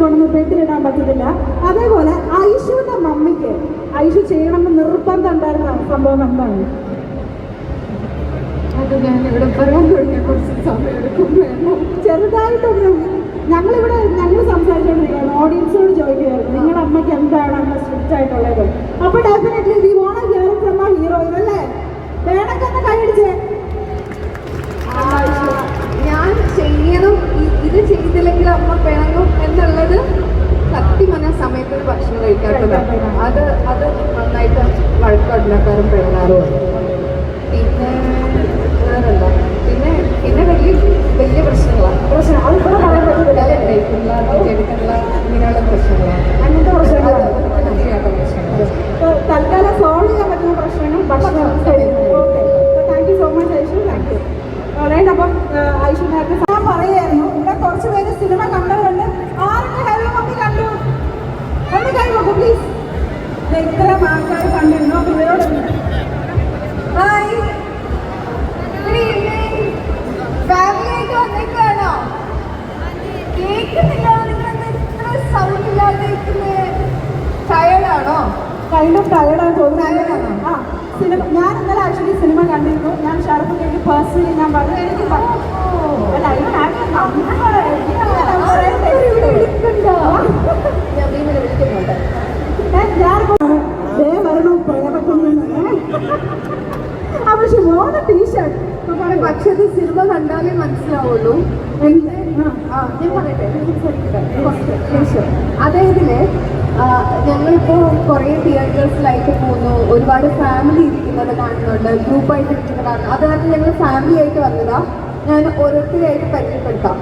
കൊണ്ടൊന്നും ബെഡിലിടാൻ പറ്റത്തില്ല. അതേപോലെ ഐഷുവിന്റെ മമ്മിക്ക് ഐഷു ചെയ്യണമെന്ന് നിർബന്ധം ഉണ്ടായിരുന്ന സംഭവം എന്താണ്? അത് ഞാൻ ഇവിടെ പറയാൻ തുടങ്ങിയ കുറച്ച് സമയം എടുക്കും വേണം ചെറുതായിട്ടൊന്നും ഞങ്ങളിവിടെ ഞങ്ങൾ സംസാരിച്ചുകൊണ്ടിരിക്കുകയാണ് ഓഡിയൻസോട് ചോദിക്കുകയായിരുന്നു നിങ്ങളുടെ അമ്മയ്ക്ക് എന്താണ് അമ്മ സ്ട്രിക്റ്റ് ആയിട്ടുള്ളത്? അപ്പൊ definitely we won't hear from ആ ഹീറോ ഇതല്ലേ വേണക്കൊന്ന് കൈയടിച്ചേ ഞാൻ ചെയ്യണം. ഇത് ചെയ്തില്ലെങ്കിൽ അമ്മ പിണങ്ങും എന്നുള്ളത് സത്യം പറഞ്ഞ സമയത്ത് ഭക്ഷണം കഴിക്കാത്തതാണ് അത് അത് നന്നായിട്ട് വഴക്കുണ്ടാക്കാറും പിണങ്ങാറുമാണ് പിന്നെ വേറെന്താ? പിന്നെ പിന്നെ വലിയ വലിയ പ്രശ്നങ്ങളാണ് പ്രശ്നം അത് ഇവിടെ പറയാൻ ഇങ്ങനെയുള്ള പ്രശ്നങ്ങളാണ് അങ്ങനത്തെ പ്രശ്നങ്ങൾ തൽക്കാലം സോൾവ് ചെയ്യാൻ പറ്റുന്ന പ്രശ്നങ്ങൾ ഭക്ഷണം thank you so much Aishu thank you right അപ്പം ഐഷു നേരത്തെ പറയായിരുന്നു ഇവിടെ കുറച്ച് പേര് സിനിമ കണ്ടതുകൊണ്ട് കണ്ടു ഒന്ന് കൈ നോക്കൂ പ്ലീസ് ഇത്ര ആൾക്കാർ കണ്ടിരുന്നു? ഇവരോട് ഹായ് ഗുഡ് ഈവനിങ് ഫാമിലി ആയിട്ട് വന്നേക്കാണോ? കേൾക്കുന്നില്ല സൗണ്ട് ഇല്ലാതെ ടയർഡാണോ കൈൻഡ് ഓഫ് ടയർഡാണ് തോന്നുന്നത്? ആ സിനിമ ഞാൻ ഇന്നലെ ആക്ച്വലി സിനിമ കണ്ടിരുന്നു. ഞാൻ ഷാർപ്പിലേക്ക് പേഴ്സണലി ഞാൻ പറഞ്ഞു പക്ഷെ സിനിമ കണ്ടാലേ മനസ്സിലാവുള്ളൂ. ഞാൻ പറയട്ടെ. അതായതിൽ ഞങ്ങളിപ്പോ കുറേ തിയേറ്റേഴ്സിലായിട്ട് പോകുന്നു. ഒരുപാട് ഫാമിലി ഇരിക്കുന്നത് കാണുന്നുണ്ട്. ഗ്രൂപ്പായിട്ട് ഇരിക്കുന്നത് കാണുന്നു അത് കാരണം ഞങ്ങൾ ഫാമിലി ആയിട്ട് വന്നതാ. ഞാൻ ഓരോരുത്തരെയായിട്ട് പരിചയപ്പെടുത്താം.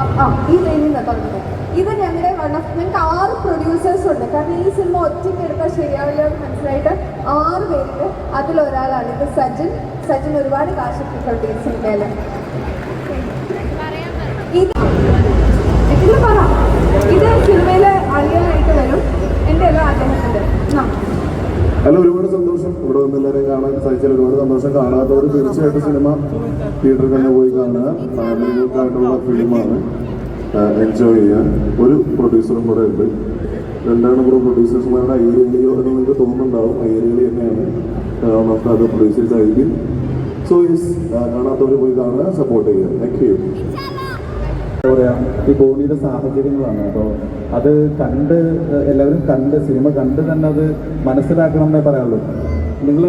ആ, ഈ ലൈനിൽ തന്നത് തുടങ്ങുന്നത് ഇത് ഞങ്ങളുടെ വൺ ഓഫ് ഞങ്ങൾക്ക് ആറ് പ്രൊഡ്യൂസേഴ്സ് ഉണ്ട്. കാരണം ഈ സിനിമ ഒറ്റയ്ക്ക് എടുത്താൽ ശരിയാവില്ല എന്ന് മനസ്സിലായിട്ട് ആറ് പേരിൽ അതിലൊരാളാണ് ഇത് സജിൻ. സജിൻ ഒരുപാട് കാശ് ഇട്ടിട്ടുണ്ട് ഈ സിനിമയിൽ ഇത് ഇതിൽ പറ. ഇത് സിനിമയിലെ അളിയനായിട്ട് വരും. എന്റെ എല്ലാം അദ്ദേഹത്തിന്റെ അല്ല ഒരുപാട് സന്തോഷം. ഇവിടെ വന്ന് കാണാൻ സാധിച്ചാൽ ഒരുപാട് സന്തോഷം. കാണാത്തവർ തീർച്ചയായിട്ടും സിനിമ തിയേറ്ററിൽ തന്നെ പോയി കാണുക. ഫാമിലികൾക്കായിട്ടുള്ള ഫിലിമാണ്. എൻജോയ് ചെയ്യാൻ ഒരു പ്രൊഡ്യൂസറും കൂടെ ഉണ്ട്. രണ്ടാണ് ഇപ്പോൾ പ്രൊഡ്യൂസേഴ്സുമാരുടെ ഐരിയലിയോ എന്ന് നിങ്ങൾക്ക് തോന്നുന്നുണ്ടാവും. ഐരിയലി തന്നെയാണ്. നമുക്ക് അത് പ്രൊഡ്യൂസേഴ്സ് ആയിരിക്കും സോ ഈസ് കാണാത്തവർ പോയി കാണുക സപ്പോർട്ട് ചെയ്യുക. താങ്ക് യു എന്താ പറയുക ഈ ബോണിയുടെ സാഹചര്യങ്ങളാണ്. അപ്പോൾ അത് കണ്ട് എല്ലാവരും കണ്ട് സിനിമ കണ്ട് തന്നെ അത് മനസ്സിലാക്കണം എന്നേ പറയാനുള്ളൂ. നിങ്ങൾ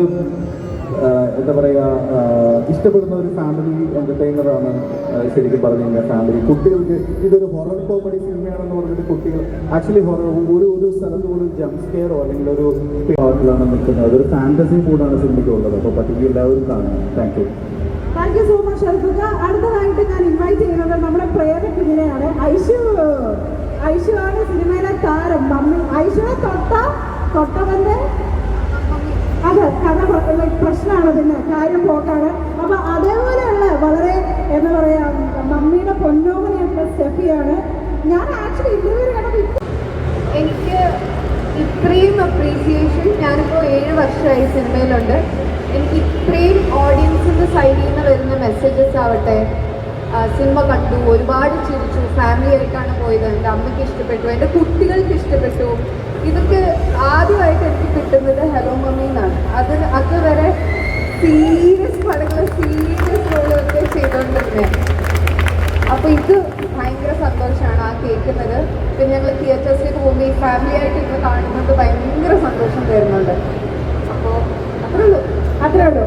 എന്താ പറയുക ഇഷ്ടപ്പെടുന്ന ഒരു ഫാമിലി എന്റർടൈനറാണ് ശരിക്കും പറഞ്ഞു കഴിഞ്ഞാൽ ഫാമിലി. കുട്ടികൾക്ക് ഇതൊരു ഹൊറർ കോമഡി സിനിമയാണെന്ന് പറഞ്ഞിട്ട് കുട്ടികൾ ആക്ച്വലി ഹൊറർ ഒരു ഒരു സ്ഥലത്ത് പോലും ജംപ് സ്കെയറോ അല്ലെങ്കിൽ ഒരു ഹോട്ടലാണ് നിൽക്കുന്നത്. അതൊരു ഫാന്റസി കൂടാണ് സിനിമയ്ക്ക് ഉള്ളത്. അപ്പോൾ പട്ടിക എല്ലാവരും കാണുക thank you thank you so much Arpika അടുത്തതായിട്ട് ഞാൻ ഇൻവൈറ്റ് ചെയ്യുന്നത് നമ്മുടെ പ്രേത കുഞ്ഞിനെയാണ് ഐഷു ആണ് സിനിമയിലെ താരം. മമ്മി. ഐഷുവിനെ തൊട്ട. തൊട്ടവന്റെ അതെ കാരണം പ്രശ്നമാണ് പിന്നെ കാര്യം പോക്കാണ്. അപ്പൊ അതേപോലെയുള്ള വളരെ എന്താ പറയാ മമ്മിയുടെ പൊന്നോമനയായിട്ടുള്ള സ്റ്റെഫിയാണ് ഞാൻ ആക്ച്വലി ഇന്റർവ്യൂ കണ്ടപ്പോൾ എനിക്ക് ഇത്രയും അപ്രീസിയേഷൻ ഞാനിപ്പോൾ ഏഴ് വർഷമായി സിനിമയിലുണ്ട്. എനിക്ക് ഇത്രയും ഓഡിയൻസിന്റെ സൈഡിൽ നിന്ന് വരുന്ന മെസ്സേജസ് ആവട്ടെ സിനിമ കണ്ടു ഒരുപാട് ചിരിച്ചു ഫാമിലി ആയിട്ടാണ് പോയത് എന്റെ അമ്മയ്ക്ക് ഇഷ്ടപ്പെട്ടു എന്റെ കുട്ടികൾക്ക് ഇഷ്ടപ്പെട്ടു. ഇതൊക്കെ ആദ്യമായിട്ട് എനിക്ക് കിട്ടുന്നത് ഹലോ മമ്മി എന്നാണ്. അത് അതുവരെ സീരിയസ് പടങ്ങൾ സീരിയസ് റോളൊക്കെ ചെയ്തുകൊണ്ടിരുന്നേ. അപ്പോൾ ഇത് ഭയങ്കര സന്തോഷമാണ് ആ കേൾക്കുന്നത്. പിന്നെ ഞങ്ങൾ തിയേറ്റേഴ്സിലേക്ക് പോകുമ്പോൾ ഈ ഫാമിലി ആയിട്ട് ഇന്ന് കാണുന്നത് ഭയങ്കര സന്തോഷം തരുന്നുണ്ട്. അപ്പോൾ അത്രേ ഉള്ളൂ. അത്രേ ഉള്ളൂ.